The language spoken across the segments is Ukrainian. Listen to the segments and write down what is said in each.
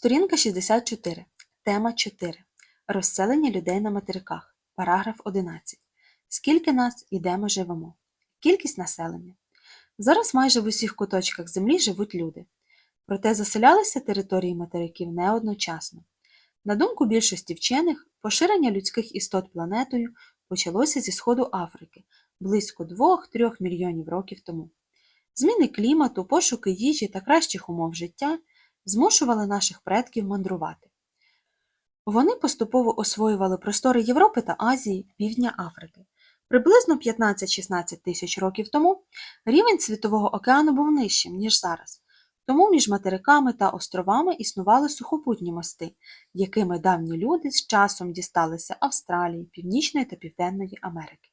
Сторінка 64. Тема 4. Розселення людей на материках. Параграф 11. Скільки нас і де ми живемо? Кількість населення. Зараз майже в усіх куточках землі живуть люди. Проте заселялися території материків не одночасно. На думку більшості вчених, поширення людських істот планетою почалося зі сходу Африки близько 2-3 мільйонів років тому. Зміни клімату, пошуки їжі та кращих умов життя змушували наших предків мандрувати. Вони поступово освоювали простори Європи та Азії, півдня Африки. Приблизно 15-16 тисяч років тому рівень Світового океану був нижчим, ніж зараз. Тому між материками та островами існували сухопутні мости, якими давні люди з часом дісталися Австралії, Північної та Південної Америки.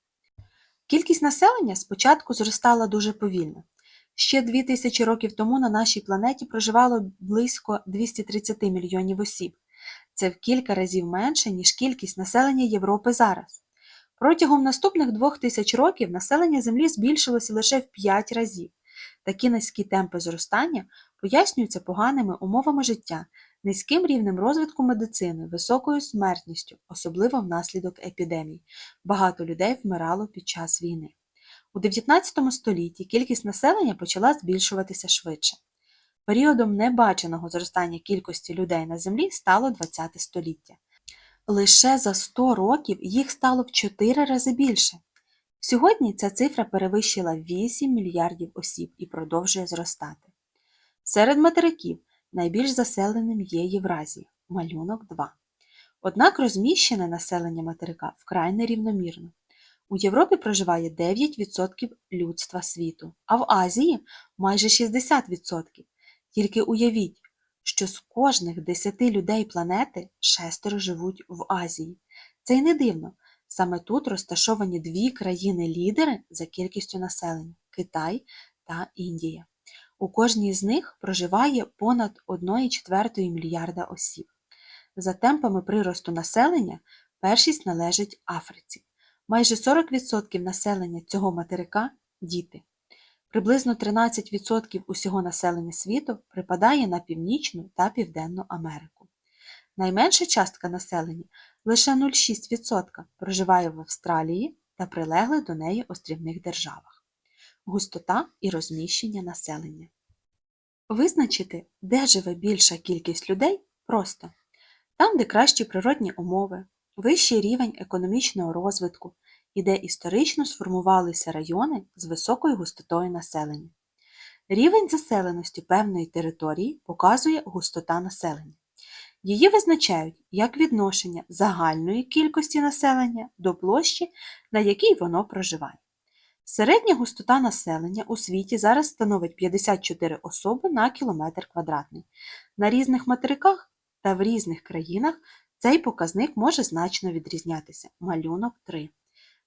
Кількість населення спочатку зростала дуже повільно. Ще 2000 років тому на нашій планеті проживало близько 230 мільйонів осіб. Це в кілька разів менше, ніж кількість населення Європи зараз. Протягом наступних двох тисяч років населення Землі збільшилося лише в 5 разів. Такі низькі темпи зростання пояснюються поганими умовами життя, низьким рівнем розвитку медицини, високою смертністю, особливо внаслідок епідемій. Багато людей вмирало під час війни. У 19 столітті кількість населення почала збільшуватися швидше. Періодом небаченого зростання кількості людей на Землі стало 20 століття. Лише за 100 років їх стало в 4 рази більше. Сьогодні ця цифра перевищила 8 мільярдів осіб і продовжує зростати. Серед материків найбільш заселеним є Євразія, малюнок 2. Однак розміщене населення материка вкрай нерівномірно. У Європі проживає 9% людства світу, а в Азії майже 60%. Тільки уявіть, що з кожних 10 людей планети шестеро живуть в Азії. Це й не дивно. Саме тут розташовані дві країни-лідери за кількістю населення Китай та Індія. У кожній з них проживає понад 1,4 мільярда осіб. За темпами приросту населення першість належить Африці. Майже 40% населення цього материка діти. Приблизно 13% усього населення світу припадає на Північну та Південну Америку. Найменша частка населення лише 0,6% проживає в Австралії та прилеглих до неї острівних державах. Густота і розміщення населення. Визначити, де живе більша кількість людей, просто там, де кращі природні умови, вищий рівень економічного розвитку і де історично сформувалися райони з високою густотою населення. Рівень заселеності певної території показує густота населення. Її визначають як відношення загальної кількості населення до площі, на якій воно проживає. Середня густота населення у світі зараз становить 54 особи на кілометр квадратний. На різних материках та в різних країнах цей показник може значно відрізнятися. Малюнок 3.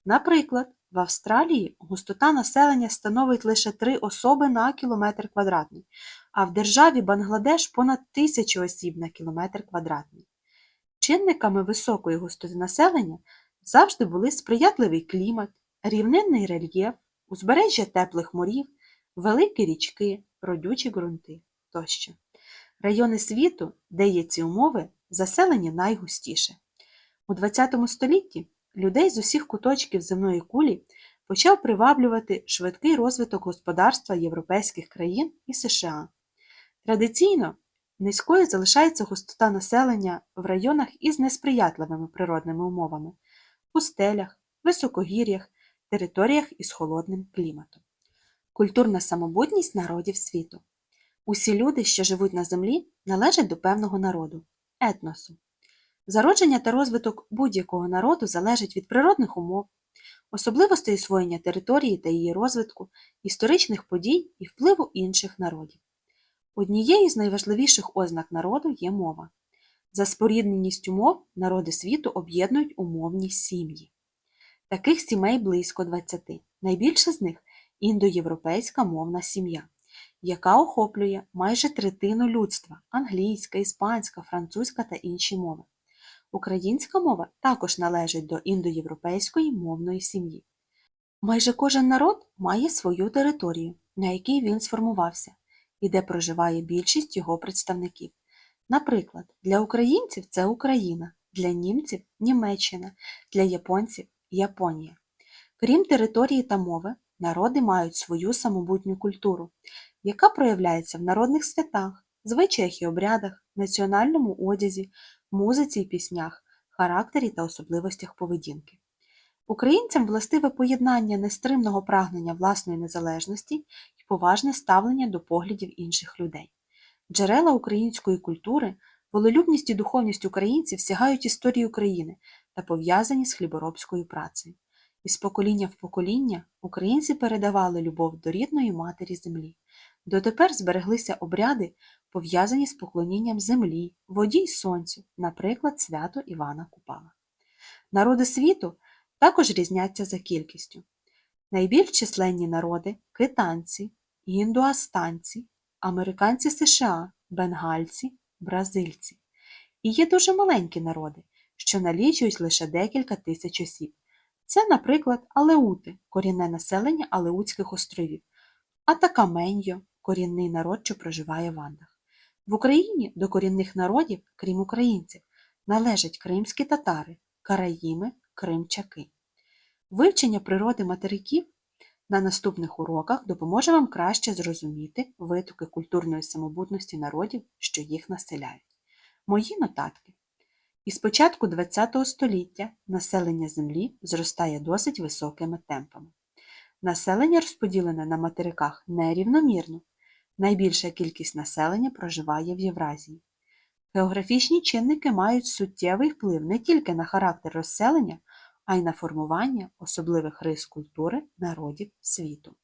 Наприклад, в Австралії густота населення становить лише 3 особи на кілометр квадратний, а в державі Бангладеш понад 1000 осіб на кілометр квадратний. Чинниками високої густоти населення завжди були сприятливий клімат, рівнинний рельєф, узбережжя теплих морів, великі річки, родючі ґрунти тощо. Райони світу, де є ці умови, заселені найгустіше. У ХХ столітті людей з усіх куточків земної кулі почав приваблювати швидкий розвиток господарства європейських країн і США. Традиційно низькою залишається густота населення в районах із несприятливими природними умовами пустелях, високогір'ях, територіях із холодним кліматом. Культурна самобутність народів світу. Усі люди, що живуть на землі, належать до певного народу етносу. Зародження та розвиток будь-якого народу залежить від природних умов, особливостей освоєння території та її розвитку, історичних подій і впливу інших народів. Однією з найважливіших ознак народу є мова. За спорідненістю мов народи світу об'єднують умовні сім'ї. Таких сімей близько 20. Найбільше з них індоєвропейська мовна сім'я, яка охоплює майже третину людства англійська, іспанська, французька та інші мови. Українська мова також належить до індоєвропейської мовної сім'ї. Майже кожен народ має свою територію, на якій він сформувався, і де проживає більшість його представників. Наприклад, для українців це Україна, для німців Німеччина, для японців Японія. Крім території та мови, народи мають свою самобутню культуру, яка проявляється в народних святах, звичаях і обрядах, національному одязі, музиці і піснях, характері та особливостях поведінки. Українцям властиве поєднання нестримного прагнення власної незалежності і поважне ставлення до поглядів інших людей. Джерела української культури, волелюбність і духовність українців сягають історії України та пов'язані з хліборобською працею. Із покоління в покоління українці передавали любов до рідної матері землі. Дотепер збереглися обряди, пов'язані з поклонінням землі, воді й сонцю, наприклад, свято Івана Купала. Народи світу також різняться за кількістю. Найбільш численні народи китанці, індуастанці, американці США, бенгальці, бразильці. І є дуже маленькі народи, що налічують лише декілька тисяч осіб. Це, наприклад, Алеути, корінне населення Алеутських островів, Атакаменьо, корінний народ, що проживає в Андах. В Україні до корінних народів, крім українців, належать кримські татари, караїми, кримчаки. Вивчення природи материків на наступних уроках допоможе вам краще зрозуміти витоки культурної самобутності народів, що їх населяють. Мої нотатки. Із початку ХХ століття населення Землі зростає досить високими темпами. Населення розподілене на материках нерівномірно. Найбільша кількість населення проживає в Євразії. Географічні чинники мають суттєвий вплив не тільки на характер розселення, а й на формування особливих рис культури народів світу.